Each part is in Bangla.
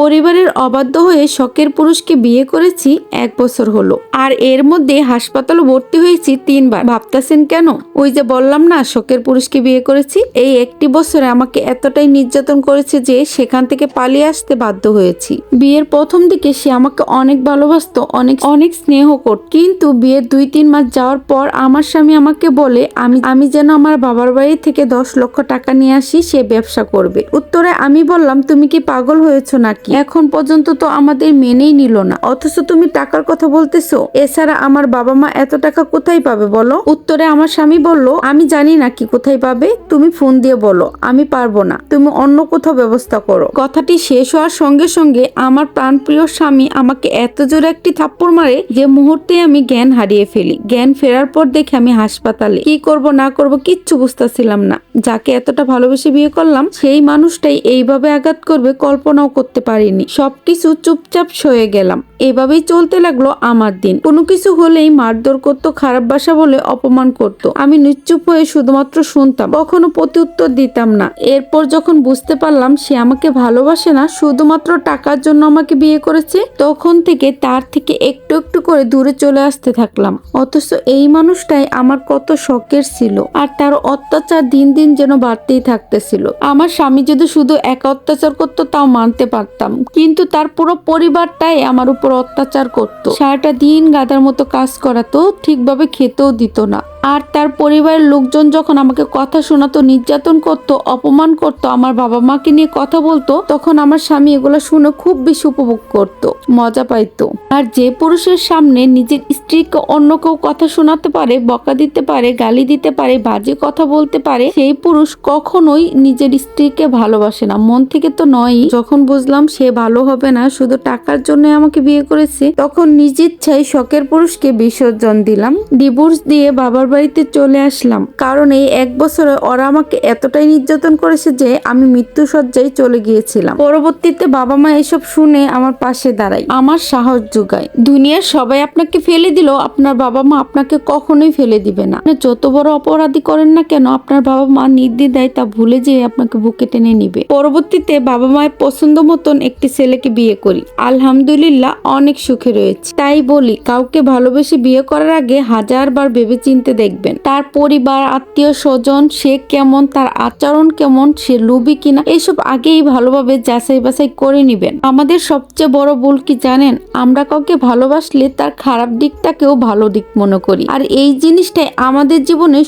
পরিবারের অবাধ্য হয়ে শখের পুরুষকে বিয়ে করেছি এক বছর হলো। আর এর মধ্যে হাসপাতালে ভর্তি হয়েছি তিনবার। ভাবতেছেন কেন? ওই যে বললাম না, শখের পুরুষকে বিয়ে করেছি। এই একটি বছরে আমাকে এতটাই নির্যাতন করেছে যে সেখান থেকে পালিয়ে আসতে বাধ্য হয়েছি। বিয়ের প্রথম দিকে সে আমাকে অনেক ভালোবাসত, অনেক অনেক স্নেহ করত। কিন্তু বিয়ের দুই, তিন মাস যাওয়ার পর আমার স্বামী আমাকে বলে, আমি আমি যেন আমার বাবার বাড়ি থেকে দশ লক্ষ টাকা নিয়ে আসি, সে ব্যবসা করবে। উত্তরে আমি বললাম, তুমি কি পাগল হয়েছো নাকি? এখন পর্যন্ত তো আমাদের মেনেই নিল না। অথচ তুমি টাকার কথা বলতেছো। এছাড়া আমার বাবা মা এত টাকা কোথায় পাবে বলো? উত্তরে আমার স্বামী বলল, আমি জানি না কি কোথায় পাবে। তুমি ফোন দিয়ে বলো। আমি পারব না। তুমি অন্য কোথাও ব্যবস্থা করো। কথাটি শেষ হওয়ার সঙ্গে সঙ্গে আমার প্রাণপ্রিয় স্বামী আমাকে এত জোরে একটি থাপ্পড় মারে যে মুহূর্তে আমি জ্ঞান হারিয়ে ফেলি। জ্ঞান ফেরার পর দেখে আমি হাসপাতালে। কি করব, না করব কিচ্ছু বুঝতেছিলাম না। যাকে এতটা ভালোবেসে বিয়ে করলাম, সেই মানুষটাই এইভাবে আঘাত করবে, কল্পনাও করতে পারিনি। সবকিছু চুপচাপ সয়ে গেলাম। এভাবেই চলতে লাগল আমার দিন। কোনো কিছু হলেই মারধর করতো, খারাপ ভাষা বলে অপমান করত। আমি নিশ্চুপ হয়ে শুধুমাত্র শুনতাম, কখনো প্রত্যুত্তর দিতাম না। এরপর যখন বুঝতে পারলাম সে আমাকে ভালোবাসে না, শুধুমাত্র টাকার জন্য আমাকে বিয়ে করেছে, তখন থেকে তার থেকে একটু একটু করে দূরে চলে আসতে থাকলাম। অথচ এই মানুষটাই আমার কত শখের ছিল, আর তার অত্যাচার দিন দিন যেন বাড়তেই থাকতেছিল। আমার স্বামী যদি শুধু একা অত্যাচার করতো, তাও মানতে পারতাম কিন্তু তার পুরো পরিবারটাই আমার উপর অত্যাচার করত। সারাটা দিন গাদার মতো কাজ করাতো, ঠিকভাবে খেতেও দিত না। আর তার পরিবারের লোকজন যখন আমাকে কথা শোনাতো, নির্যাতন করতো, অপমান করতো, আমার বাবা মাকে নিয়ে কথা বলতো, তখন আমার স্বামী এগুলো শুনে খুব বেশি উপভোগ করত, মজা পাইতো। আর যে পুরুষের সামনে নিজের স্ত্রীকে অন্য কেউ কথা শোনাতে পারে, বকা দিতে পারে, গালি দিতে পারে, বাজে কথা বলতে পারে, সেই পুরুষ কখনোই নিজের স্ত্রীকে ভালোবাসে না। মন থেকে তো নয়ই, যখন বুঝলাম সে ভালো হবে না, শুধু টাকার জন্য আমাকে বিয়ে করেছে, তখন নিজ ইচ্ছায় শখের পুরুষকে বিসর্জন দিলাম। ডিভোর্স দিয়ে বাবার বাড়িতে চলে আসলাম। কারণ এই এক বছরে ওরা আমাকে এতটাই নির্যাতন করেছে যে আমি মৃত্যু সজ্জায় চলে গিয়েছিলাম। পরবর্তীতে বাবা মা এসব শুনে আমার পাশে দাঁড়ায়। আমার সাহস যোগায়। দুনিয়ার সবাই আপনাকে ফেলে দিল আপনার বাবা মা আপনাকে কখনোই ফেলে দিবে না। যত বড় অপরাধী করেন না কেন, আপনার বাবা মা নির্দ্বিধায় তা ভুলে যেয়ে আপনাকে বুকে টেনে নিবে। পরবর্তীতে বাবা মায়ের পছন্দ মতন একটি ছেলেকে বিয়ে করি। আলহামদুলিল্লাহ অনেক সুখে রয়েছে। তাই বলি, কাউকে ভালোবেসে বিয়ে করার আগে হাজার বার ভেবে চিনতে দেখবেন। তার পরিবার, আত্মীয় স্বজন, সে কেমন, তার আচরণ কেমন, সে লুবি কিনা, এসব আগেই ভালোভাবে যাচাই বাছাই করে নিবেন। আমাদের সবচেয়ে বড় ভুল কি জানেন? আমরা কাউকে ভালোবাসলে তার খারাপ দিকটাকেও ভালো দিক মনে করি। আর এই জিনিসটাই আমাদের জীবনে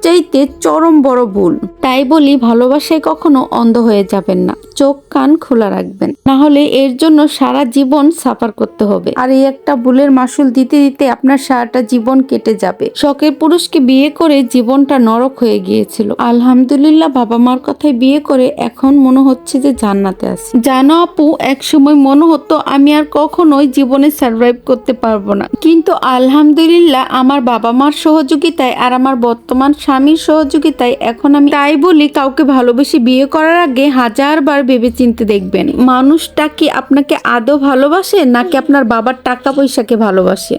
সবচাইতে চরম বড় ভুল। তাই বলি ভালোবাসায় কখনো অন্ধ হয়ে যাবেন না। চোখ, কান খোলা রাখবেন। না হলে এর জন্য সারা জীবন সাফার করতে হবে। আর এই একটা ভুলের মাসুল দিতে দিতে আপনার সারাটা জীবন কেটে যাবে। শখের পুরুষকে বিয়ে করে জীবনটা নরক হয়ে গিয়েছিল। আলহামদুলিল্লাহ বাবা মার কথায় বিয়ে করে এখন মনে হচ্ছে যে জান্নাতে আছে। জানো আপু এক সময় মনে হতো আমি আর কখনোই জীবনে সার্ভাইভ করতে পারব না। কিন্তু আলহামদুলিল্লাহ আমার বাবা মার সহযোগিতায় আর আমার বর্তমান স্বামীর সহযোগিতায় এখন আমি তাই বলি, কাউকে ভালোবেসে বিয়ে করার আগে হাজারবার ভেবে চিনতে দেখবেন। মানুষটা কি আপনাকে আদৌ ভালোবাসে, নাকি আপনার বাবার টাকা পয়সাকে ভালোবাসে?